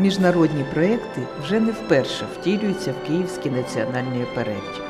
міжнародні проекти вже не вперше втілюються в Київській національній опереті.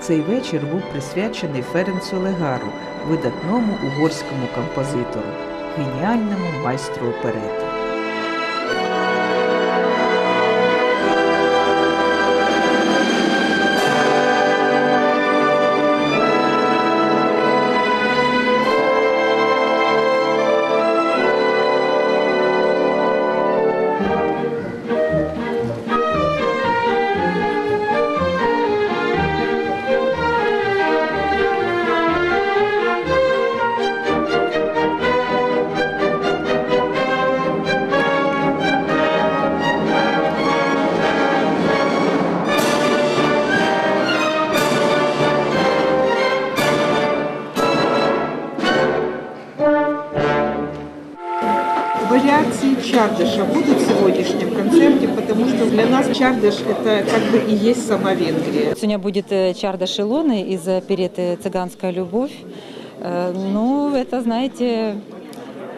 Цей вечір був присвячений Ференцу Легару, видатному угорському композитору, геніальному майстру оперети. нас Чардыш это как бы и есть сама Венгрия. Сегодня будет э, Чарда Шилоны из опереты «Цыганская любовь». Э, Ну, это, знаете,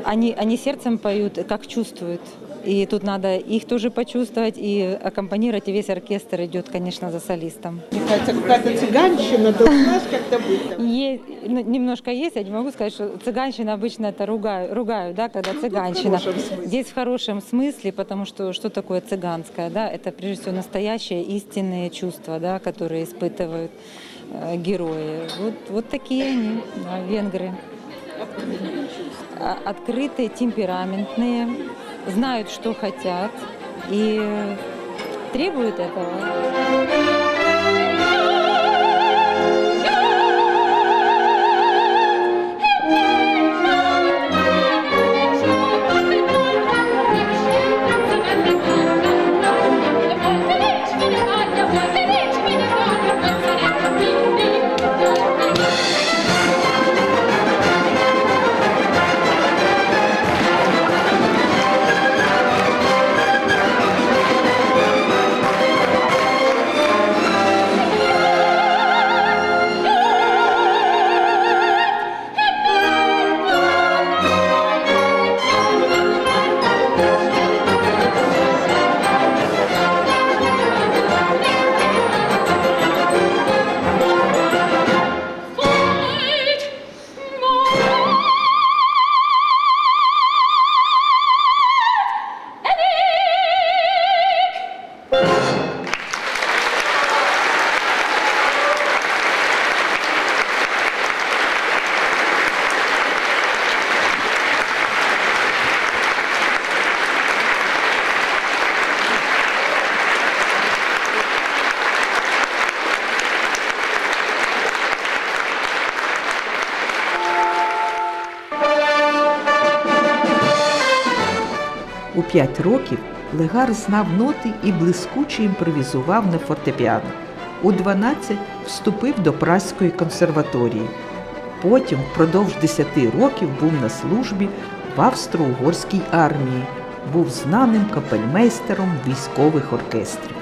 они, они сердцем поют, как чувствуют. И тут надо их тоже почувствовать, и аккомпанировать, и весь оркестр идет, конечно, за солистом. Мне кажется, какая-то цыганщина должна как-то быть. Ну, немножко есть, я не могу сказать, что цыганщина обычно это ругают, ругают да, когда цыганщина. хорошем смысле. Здесь в хорошем смысле, потому что что такое цыганское, да, это прежде всего настоящие истинные чувства, да, которые испытывают э, герои. Вот, вот такие они, да, венгры. А- Открытые, темпераментные, знают, что хотят и требуют этого. У п'ять років Легар знав ноти і блискуче імпровізував на фортепіано. У 12 вступив до Празької консерваторії. Потім впродовж 10 років був на службі в австро-угорській армії, був знаним капельмейстером військових оркестрів.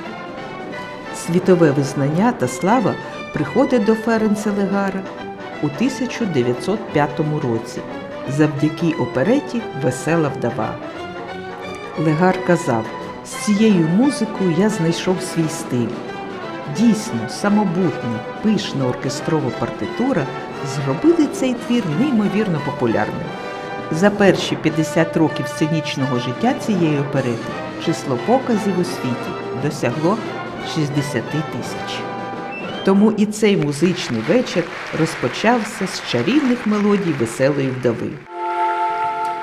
Світове визнання та слава приходить до Ференца Легара у 1905 році завдяки опереті Весела вдова. Легар казав, з цією музикою я знайшов свій стиль. Дійсно, самобутня, пишна оркестрова партитура зробили цей твір неймовірно популярним. За перші 50 років сценічного життя цієї оперети число показів у світі досягло 60 тисяч. Тому і цей музичний вечір розпочався з чарівних мелодій веселої вдови.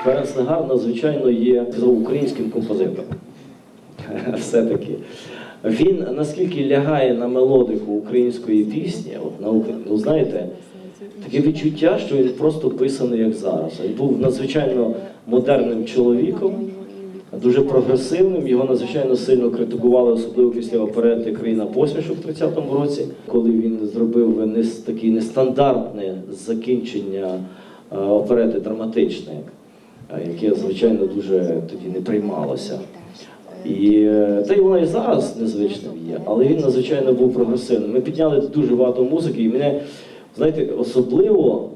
Ференц Легар надзвичайно є українським композитором. Все-таки. Він наскільки лягає на мелодику української пісні, от на ну знаєте, таке відчуття, що він просто писаний як зараз. Він був надзвичайно модерним чоловіком, дуже прогресивним. Його надзвичайно сильно критикували, особливо після оперети Країна посмішок в 30-му році, коли він зробив не таке нестандартне закінчення е, оперети драматичне, яке звичайно дуже тоді не приймалося. І е, та й вона і зараз незвичним є, але він надзвичайно був прогресивним. Ми підняли дуже багато музики, і мене, знаєте, особливо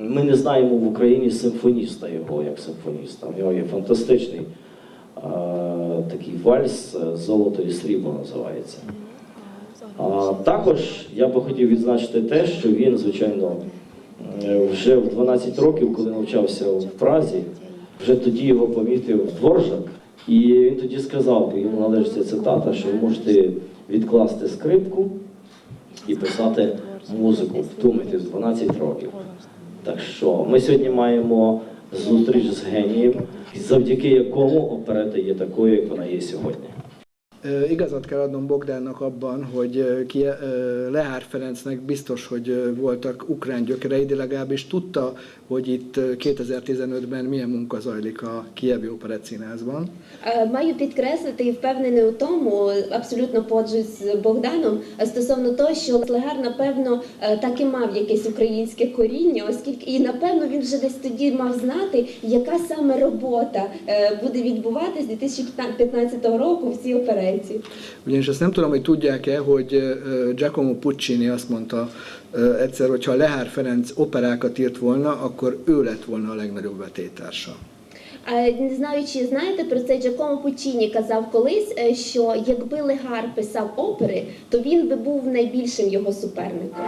ми не знаємо в Україні симфоніста його як симфоніста. У нього є фантастичний такий вальс е, Золото і срібло називається. А також я би хотів відзначити те, що він, звичайно, вже в 12 років, коли навчався в Празі, вже тоді його помітив Дворжак, і він тоді сказав, йому належить цитата, що ви можете відкласти скрипку і писати музику. Вдумайтесь, 12 років. Так що ми сьогодні маємо зустріч з генієм, завдяки якому оперета є такою, як вона є сьогодні. Igazat kell adnom Bogdánnak abban, hogy ki, Lehár Ferencnek biztos, hogy voltak ukrán gyökerei, de legalábbis tudta, hogy itt 2015-ben milyen munka zajlik a Kievi. Е, Маю підкреслити і впевнений у тому, абсолютно поджусь з Богданом стосовно того, що Легар, напевно, так і мав якесь українське коріння, оскільки і напевно він вже десь тоді мав знати, яка саме робота буде відбуватись 2015 року в цій операції. Ugyanis azt nem tudom, hogy tudják-e, hogy Giacomo Puccini azt mondta egyszer, hogy ha Lehár Ferenc operákat írt volna, akkor ő lett volna a legnagyobb vetétársa. Е, Не знаю, чи знаєте про це, Джакомо Пучіні казав колись, е, що якби Легар писав опери, то він би був найбільшим його суперником.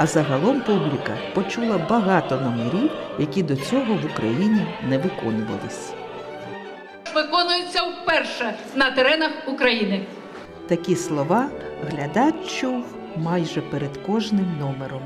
А загалом публіка почула багато номерів, які до цього в Україні не виконувались. виконується вперше на теренах України. Такі слова глядач чув майже перед кожним номером.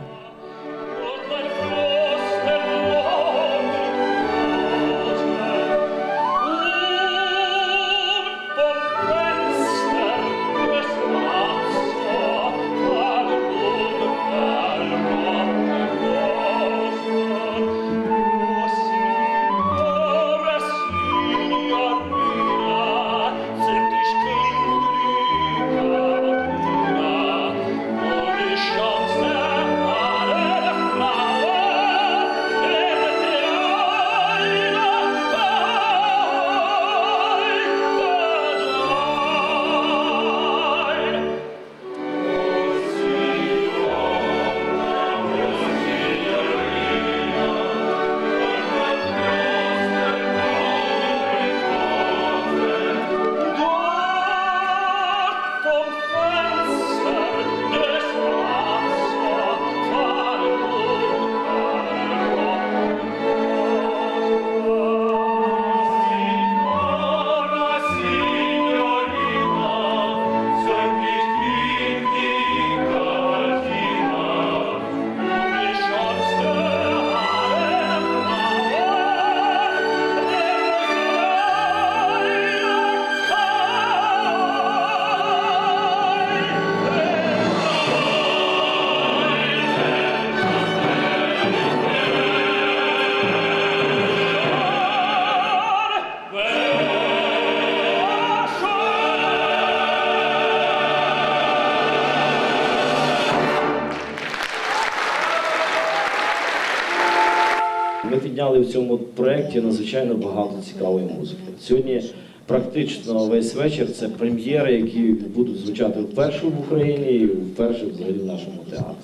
Підняли в цьому проєкті надзвичайно багато цікавої музики. Сьогодні практично весь вечір це прем'єри, які будуть звучати вперше в Україні і вперше взагалі в нашому театрі.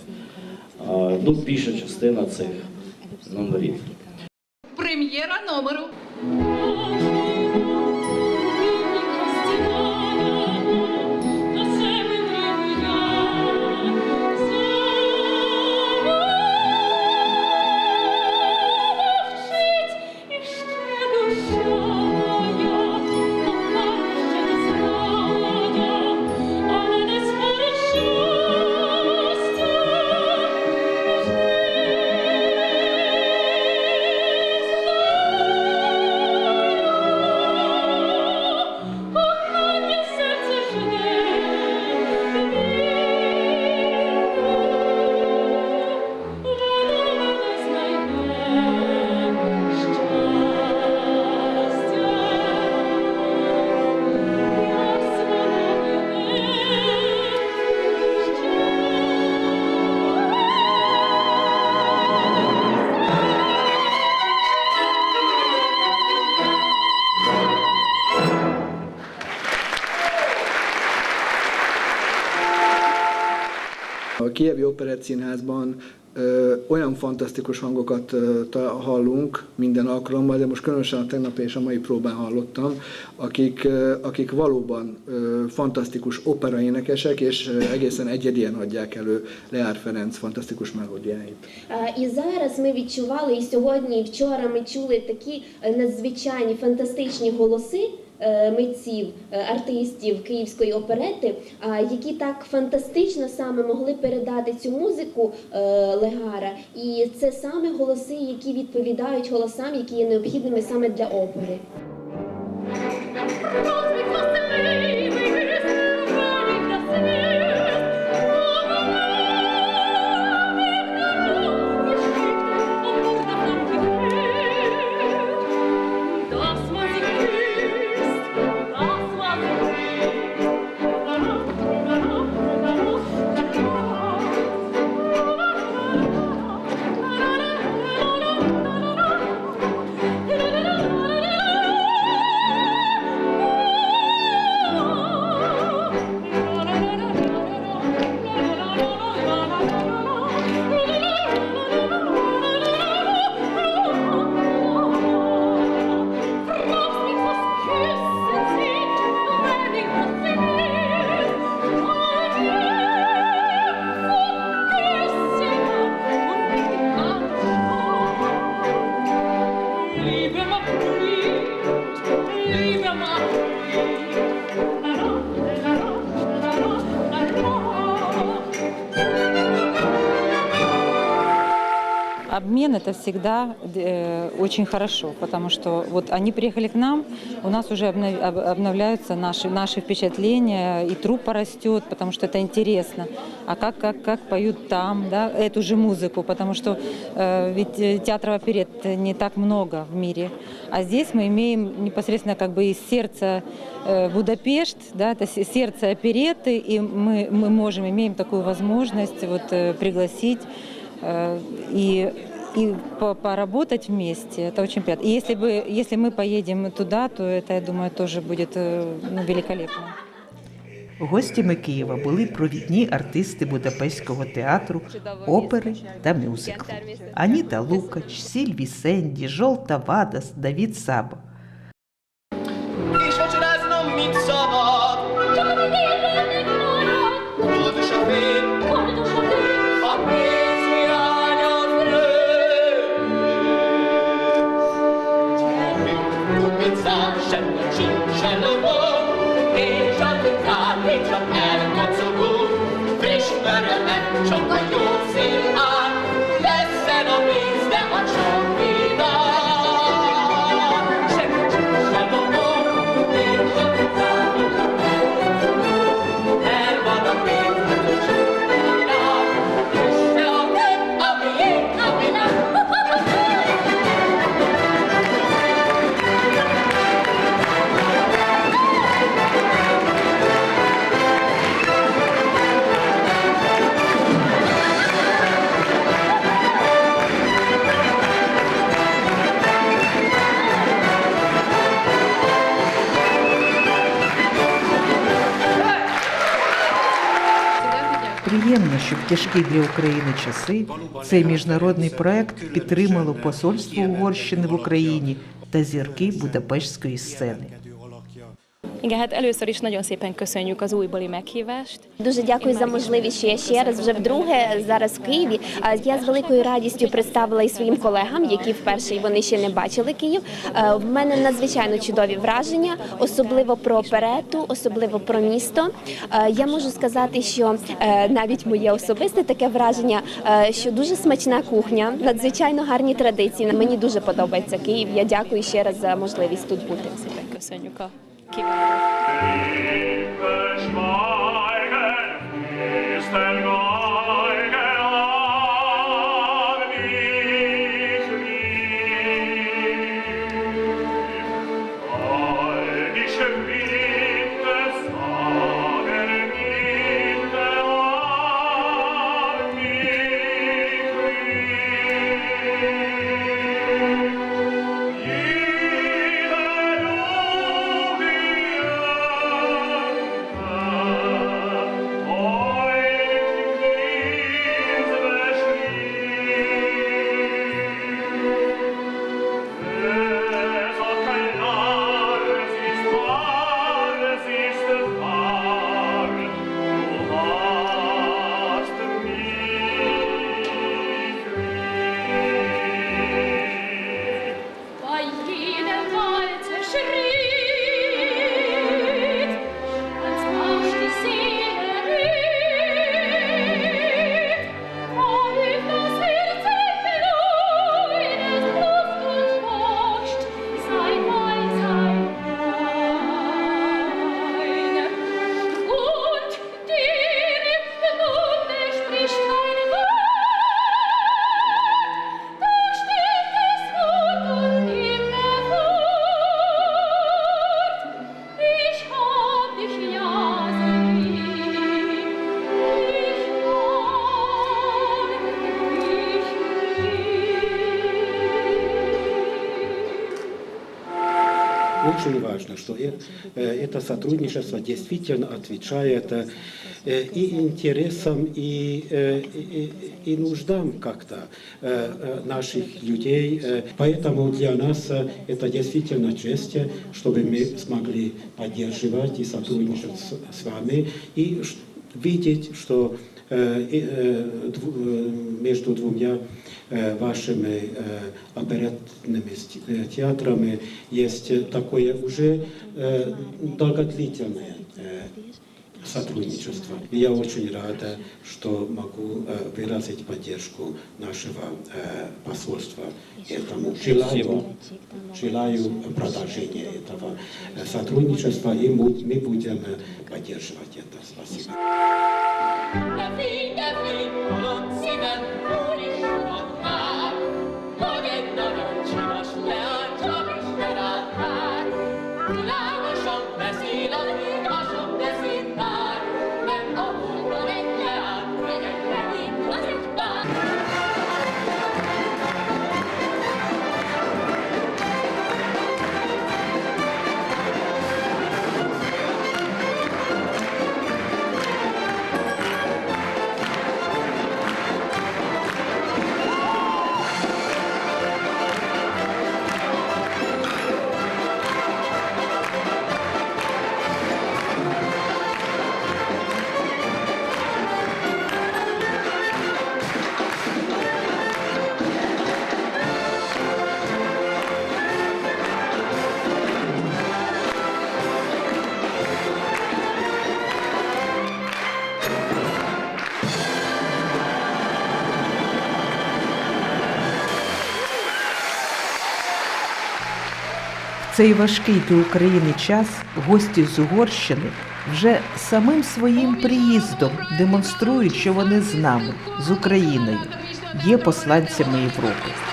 Ну, більша частина цих номерів. Прем'єра номеру. Kievi Operett Színházban ö, olyan fantasztikus hangokat ö, ta- hallunk minden alkalommal, de most különösen a tegnapi és a mai próbán hallottam, akik, ö, akik valóban ö, fantasztikus operaénekesek, és ö, egészen egyedien adják elő Leár Ferenc fantasztikus melódiáit. А, І зараз ми відчували, і сьогодні, і вчора ми чули такі е, надзвичайні фантастичні голоси е, митців, е, артистів Київської оперети, які так фантастично саме могли передати цю музику е, Легара. І це саме голоси, які відповідають голосам, які є необхідними саме для опери. liebe Marie, liebe Marie, la la la. Обмен это всегда э, очень хорошо, потому что вот они приехали к нам, у нас уже обнов- об- обновляются наши, наши впечатления, и труппа растет, потому что это интересно. А как, как, как поют там, да, эту же музыку, потому что э, ведь э, театров оперет не так много в мире. А здесь мы имеем непосредственно как бы из сердца э, Будапешт, да, это се- сердце опереты, и мы, мы можем, имеем такую возможность вот, э, пригласить и, и по- поработать вместе. Это очень приятно. И если, бы, если мы поедем туда, то это, я думаю, тоже будет э, ну, великолепно. Гостями Києва були провідні артисти Будапештського театру, опери та мюзиклу. Аніта Лукач, Сільві Сенді, Жолта Вадас, Давід Саба. Що в тяжкі для України часи цей міжнародний проект підтримало посольство Угорщини в Україні та зірки Будапештської сцени. Igen, hát először is nagyon szépen köszönjük az újbóli meghívást. Дуже дякую за можливість, що я ще раз вже вдруге зараз в Києві. А Я з великою радістю представила і своїм колегам, які вперше і вони ще не бачили Київ. Е, В мене надзвичайно чудові враження, особливо про оперету, особливо про місто. Е, Я можу сказати, що е, навіть моє особисте таке враження, що дуже смачна кухня, надзвичайно гарні традиції. Мені дуже подобається Київ. Я дякую ще раз за можливість тут бути. Köszönjük a Keep going. важно, что э, э, это сотрудничество действительно отвечает э, и интересам, и, э, и, и нуждам как-то э, э, наших людей. Э, Поэтому для нас э, это действительно честь, э, чтобы мы смогли поддерживать и сотрудничать с, с вами, и ш- видеть, что э, и, э, дву- э, между двумя э, вашими э, оперетными ст- э, театрами есть э, такое уже э, долгодлительное э, сотрудничество. И я очень рада, что могу э, выразить поддержку нашего э, посольства этому. Желаю, желаю продолжения этого э, сотрудничества, и мы мы будем э, поддерживать это. Спасибо. Цей важкий для України час гості з Угорщини вже самим своїм приїздом демонструють, що вони з нами, з Україною, є посланцями Європи.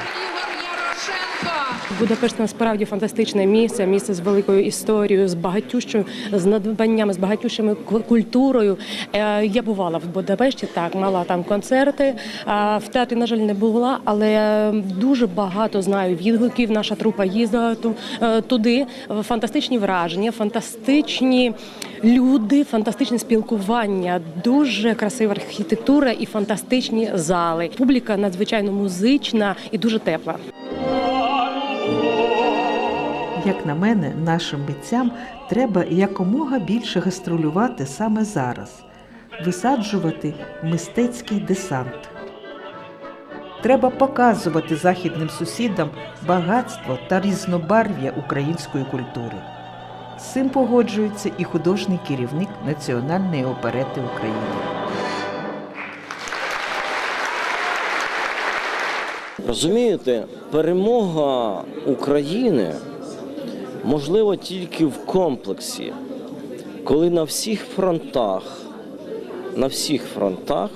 Будапешт насправді фантастичне місце, місце з великою історією, з багатющою з надбаннями, з багатющими ку- культурою. Е, Я бувала в Будапешті, так мала там концерти. В театрі, на жаль, не була, але дуже багато знаю відгуків. Наша трупа їздила е, туди. Фантастичні враження, фантастичні люди, фантастичне спілкування, дуже красива архітектура і фантастичні зали. Публіка надзвичайно музична і дуже тепла. Як на мене, нашим митцям треба якомога більше гастролювати саме зараз, висаджувати мистецький десант. Треба показувати західним сусідам багатство та різнобарв'я української культури. З цим погоджується і художній керівник Національної оперети України. Розумієте, перемога України можлива тільки в комплексі, коли на всіх фронтах, на всіх фронтах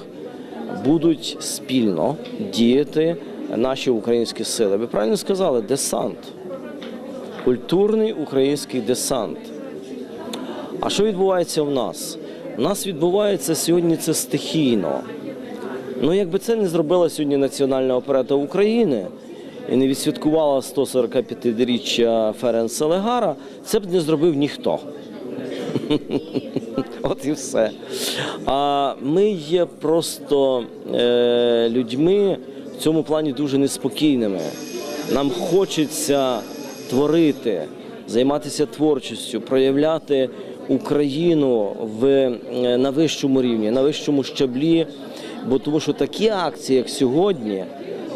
будуть спільно діяти наші українські сили. Ви правильно сказали, десант. Культурний український десант. А що відбувається в нас? У нас відбувається сьогодні це стихійно. Ну, якби це не зробила сьогодні Національна оперета України не відсвяткувала 145-річчя Ференса Легара, це б не зробив ніхто. От і все. А ми є просто е, людьми в цьому плані дуже неспокійними. Нам хочеться творити, займатися творчістю, проявляти Україну в, е, на вищому рівні, на вищому щаблі. Бо тому що такі акції, як сьогодні,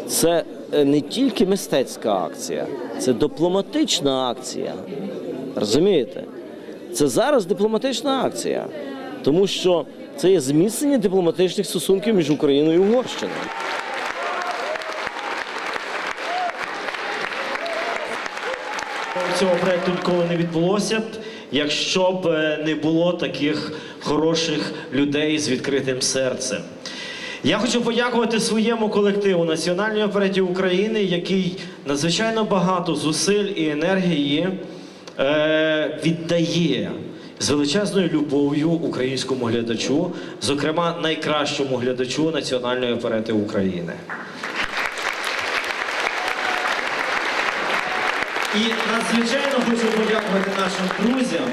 це не тільки мистецька акція, це дипломатична акція. Розумієте? Це зараз дипломатична акція, тому що це є зміцнення дипломатичних стосунків між Україною і Угорщиною. Цього проекту ніколи не відбулося б, якщо б е, не було таких хороших людей з відкритим серцем. Я хочу подякувати своєму колективу Національної опереті України, який надзвичайно багато зусиль і енергії е, віддає з величезною любов'ю українському глядачу, зокрема найкращому глядачу Національної оперети України. І надзвичайно хочу подякувати нашим друзям,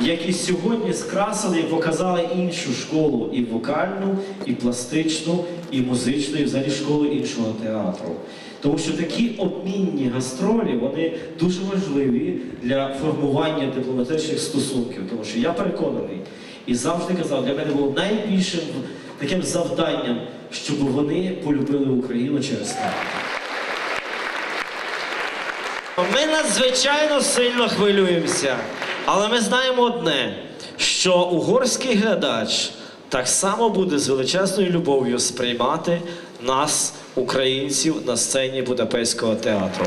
які сьогодні скрасили і показали іншу школу і вокальну, і пластичну, і музичну, і взагалі школу іншого театру. Тому що такі обмінні гастролі вони дуже важливі для формування дипломатичних стосунків. Тому що я переконаний і завжди казав, для мене було найбільшим таким завданням, щоб вони полюбили Україну через театр. Ми надзвичайно сильно хвилюємося, але ми знаємо одне, що угорський глядач так само буде з величезною любов'ю сприймати нас, українців, на сцені Будапештського театру.